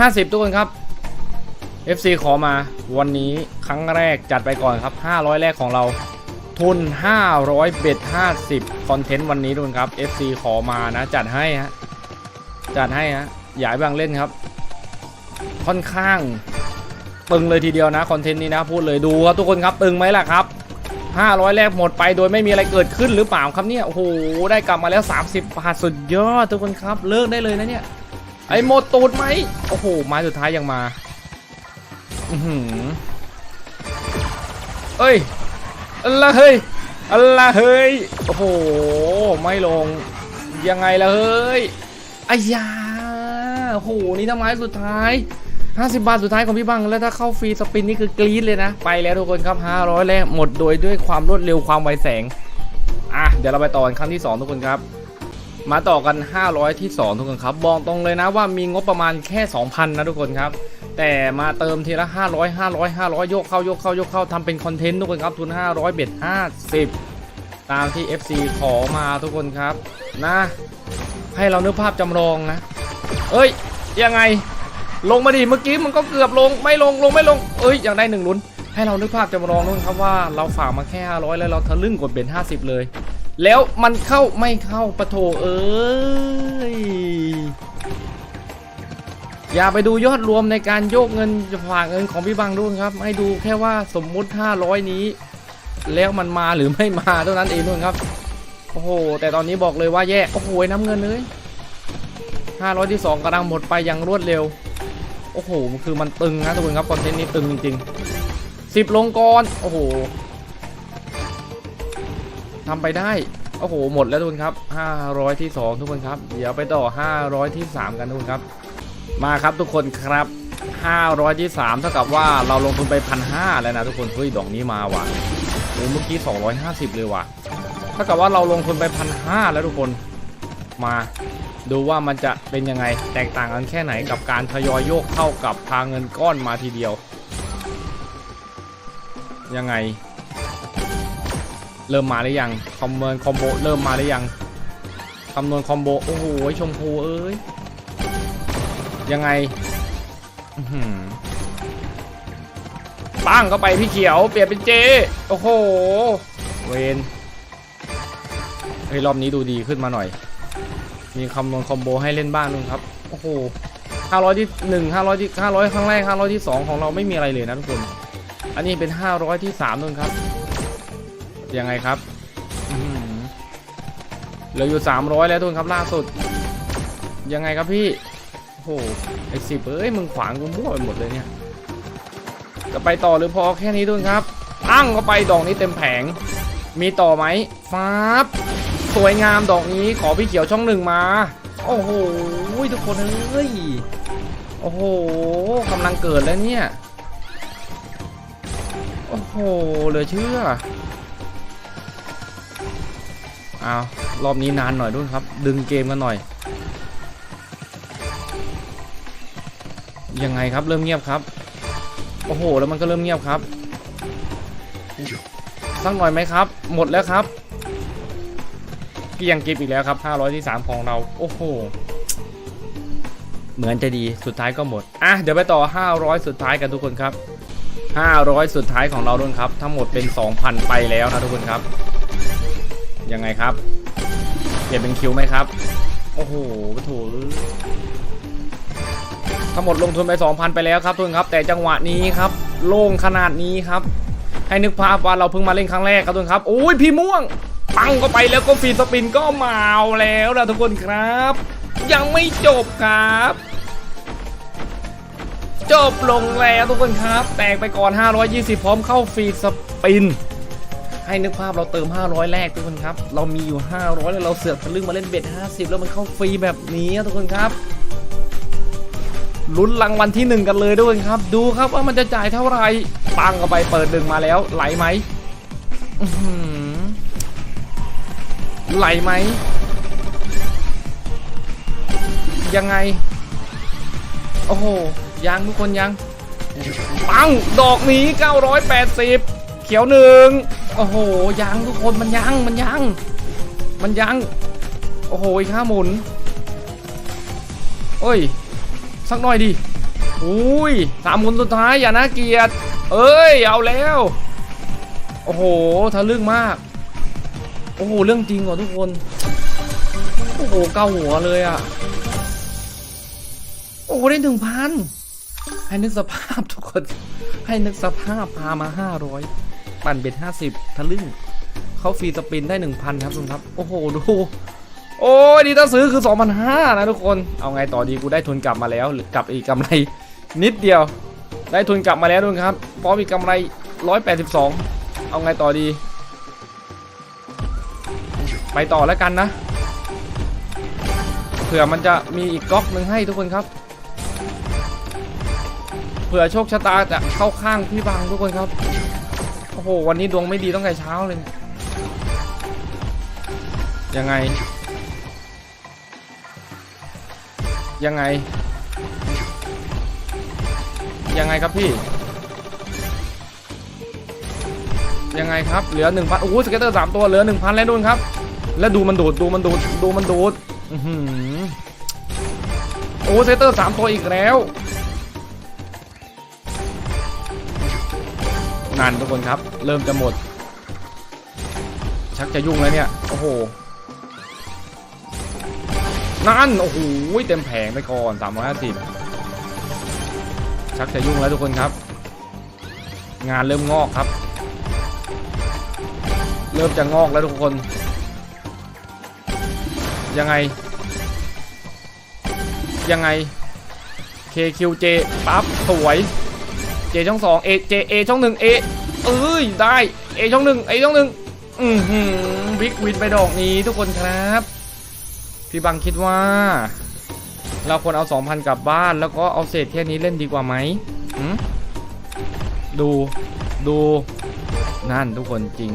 50 ทุกคนครับ FC ขอมาวันนี้ครั้งแรกจัดไปก่อนครับ 500 แรกของเราทุน 500 เบ็ด 50 คอนเทนต์วันนี้ทุกคนครับ FC ขอมานะ จัดให้ฮะจัดให้ฮะอยากให้บางเล่นครับ ค่อนข้างตึงเลยทีเดียวนะคอนเทนต์นี้นะพูดเลยดูครับทุกคนครับตึงไหมล่ะครับ 500 แรกหมดไปโดยไม่มีอะไรเกิดขึ้นหรือเปล่าครับเนี่ยโอ้โหได้กลับมาแล้ว 30บาทสุดยอดทุกคนครับเลิกได้เลยนะเนี่ย ไอ้หมดตูดไหมโอ้โหไม้สุดท้ายยังมาอือหือเอ้ยอะไรเฮ้ยอะไรเฮ้ยโอ้โหไม่ลงยังไงล่ะเฮ้ยอายาโอ้โหนี่ทำไมสุดท้าย 50 บาทสุดท้ายของพี่บังแล้วถ้าเข้าฟรีสปินนี่คือกรี๊ดเลยนะ ไปแล้วทุกคนครับ 500แรกหมดโดยด้วยความรวดเร็วความไวแสงอะเดี๋ยวเราไปต่อนครั้งที่ 2 ทุกคนครับ มาต่อกัน 500 ที่ 2 ทุกคนครับบอกตรงเลยนะว่ามีงบประมาณแค่ 2,000 นะทุกคนครับ แต่มาเติมทีละ 500 500 500 โยกเข้าโยกเข้าโยกเข้าทำเป็นคอนเทนต์ทุกคนครับทุน 500 เบ็ด 50 ตามที่ FC ขอมาทุกคนครับนะ ให้เรานึกภาพจำลองนะ เอ้ย ยังไง ลงมาดิเมื่อกี้มันก็เกือบลงไม่ลงลงไม่ลง เอ้ยยังได้หนึ่งลุ้นให้เรานึกภาพจำลองด้วยครับว่าเราฝากมาแค่ 500 แล้วเราทะลึ่งกดเบ็ด50 เลย แล้วมันเข้าไม่เข้าปะโถเอ้ย อย่าไปดูยอดรวมในการโยกเงินฝากเงินของพี่บังด้วยครับ ให้ดูแค่ว่าสมมุติ 500 นี้ แล้วมันมาหรือไม่มาเท่านั้นเองทุกคนครับ โอ้โห แต่ตอนนี้บอกเลยว่าแย่ โอ้โหน้ำเงินเลย500ที่2กำลังหมดไปอย่างรวดเร็ว โอ้โห คือมันตึงนะทุกคนครับคอนเทนต์นี้ตึงจริงๆ10ลงก่อนโอ้โห ทำไปได้ โอ้โห หมดแล้วทุกคนครับ 500 ที่ 2 ทุกคนครับ เดี๋ยวไปต่อ 500 ที่ 3 กันทุกคนครับ มาครับทุกคนครับ 500 ที่ 3 เท่ากับว่าเราลงทุนไปพันห้าแล้วนะทุกคน เฮ้ย ดอกนี้มาว่ะโอ้เมื่อกี้ 250 เลยว่ะ เท่ากับว่าเราลงทุนไปพันห้าแล้วทุกคน มาดูว่ามันจะเป็นยังไง แตกต่างกันแค่ไหนกับการทยอยโยกเข้ากับพาเงินก้อนมาทีเดียว ยังไง เริ่มมาหรือยังคอมเมนคอมโบเริ่มมาหรือยังคำนวณคอมโบโอ้โหชมพูเอ้ยยังไงอื้อหือปั้งเข้าไปพี่เขียวเปลี่ยนเป็นเจโอ้โหเวนเฮ้ยรอบนี้ดูดีขึ้นมาหน่อย มีคำนวณคอมโบให้เล่นบ้างนึงครับโอ้โห500ที่1 500ที่500ครั้งแรก500ที่2ของเราไม่มีอะไรเลยนะทุกคน อันนี้เป็น500ที่3นึงครับ ยังไงครับเหลืออยู่300แล้วทุนครับล่าสุด ยังไงครับพี่โอ้โหไอ้สิบเอ้ยมึงขวางกูมั่วไปหมดเลยเนี่ยจะไปต่อหรือพอแค่นี้ทุนครับตั้งเข้าไปดอกนี้เต็มแผง มีต่อไหมฟ้าบสวยงามดอกนี้ขอพี่เขียวช่องหนึ่งมา โอ้โหทุกคนเอ้ยโอ้โหกำลังเกิดแล้วเนี่ย โอ้โหเหลือเชื่อ อ้ารอบนี้นานหน่อยด้วยครับ ดึงเกมกันหน่อย ยังไงครับเริ่มเงียบครับ โอ้โห แล้วมันก็เริ่มเงียบครับ สักหน่อยไหมครับ หมดแล้วครับเกลียงกิฟอีกแล้วครับ 500 ที่ 3 ของเรา โอ้โห เหมือนจะดีสุดท้ายก็หมด อะ เดี๋ยวไปต่อ 500 สุดท้ายกันทุกคนครับ 500 สุดท้ายของเราด้วยครับ ทั้งหมดเป็น 2,000 ไปแล้วนะทุกคนครับ ยังไงครับเปลี่ยนเป็นคิวไหมครับ โอ้โหโถูทั้งหมดลงทุนไป 2,000 ไปแล้วครับทุกคนครับ แต่จังหวะนี้ครับ โล่งขนาดนี้ครับ ให้นึกภาพว่าเราเพิ่งมาเล่นครั้งแรกครับทุกคนครับโอ้ยพี่ม่วง ปังก็ไปแล้วก็ฟีสปินก็มาแล้วนะทุกคนครับ ยังไม่จบครับ จบลงแล้วทุกคนครับ แตกไปก่อน 520 พร้อมเข้าฟีสปิน ให้นึกภาพเราเติม 500 แรกทุกคนครับ เรามีอยู่ 500 แล้วเราเสือกทะลึ่งมาเล่นเบ็ด50 แล้วมันเข้าฟรีแบบนี้ทุกคนครับลุ้นรางวัลที่ 1 กันเลยด้วยครับ ดูครับว่ามันจะจ่ายเท่าไหร่ปังเข้าไปเปิดหนึ่งมาแล้ว ไหลไหมไหลไหม ยังไง โอ้โห ยังทุกคนยัง ปัง ดอกนี้ 980 เขียวหนึ่ง โอ้โหยังทุกคนมันยังมันยังมันยัง โอ้โหอีกห้าหมุนโอ้ย สักหน่อยดิอุ้ยสามคนสุดท้ายอย่าน่าเกียดเอ้ย เอาแล้ว โอ้โหทะลึ่งมาก โอ้โห เรื่องจริงว่ะทุกคน โอ้โห เกาหัวเลยอะ โอ้โห ได้หนึ่งพัน ให้นึกสภาพทุกคน ให้นึกสภาพพามาห้าร้อย ปั่นเบ็ดห้าสิบทะลึ่งเขาฟรีสปินได้หนึ่งพันครับทุกคนครับ โอ้โห ดู โอ้ยนี่ถ้าซื้อคือ2,500นะทุกคน เอาไงต่อดีกูได้ทุนกลับมาแล้วหรือกลับอีกกำไรนิดเดียว ได้ทุนกลับมาแล้วด้วยครับพร้อมอีกกำไร182เอาไงต่อดี ไปต่อแล้วกันนะเผื่อมันจะมีอีกก๊อกหนึ่งให้ทุกคนครับเผื่อโชคชะตาจะเข้าข้างพี่บางทุกคนครับ โอ้โห วันนี้ดวงไม่ดีต้องแต่เช้าเลย ยังไง ยังไง ยังไงครับพี่ ยังไงครับ เหลือหนึ่งพันโอ้โหสเก็ตเตอร์สามตัว เหลือหนึ่งพันแล้วนู่นครับ แล้วดูมันดูด ดูมันดูด ดูมันดูด โอ้โหสเก็ตเตอร์สามตัวอีกแล้ว นานทุกคนครับ เริ่มจะหมด ชักจะยุ่งแล้วเนี่ย โอ้โห นั่น โอ้โห เต็มแผงไปก่อน 350 ชักจะยุ่งแล้วทุกคนครับ งานเริ่มงอกครับ เริ่มจะงอกแล้วทุกคน ยังไง ยังไง KQJ ปั๊บสวย J ช่องสอง A J A ช่องหนึ่ง A เอ้ยได้ A ช่องหนึ่ง A ช่องหนึ่งอือหือบิ๊กวินไปดอกนี้ทุกคนครับ พี่บังคิดว่า เราควรเอา2,000กลับบ้านแล้วก็เอาเศษแค่นี้เล่นดีกว่าไหมดูดูนั่นทุกคนจริง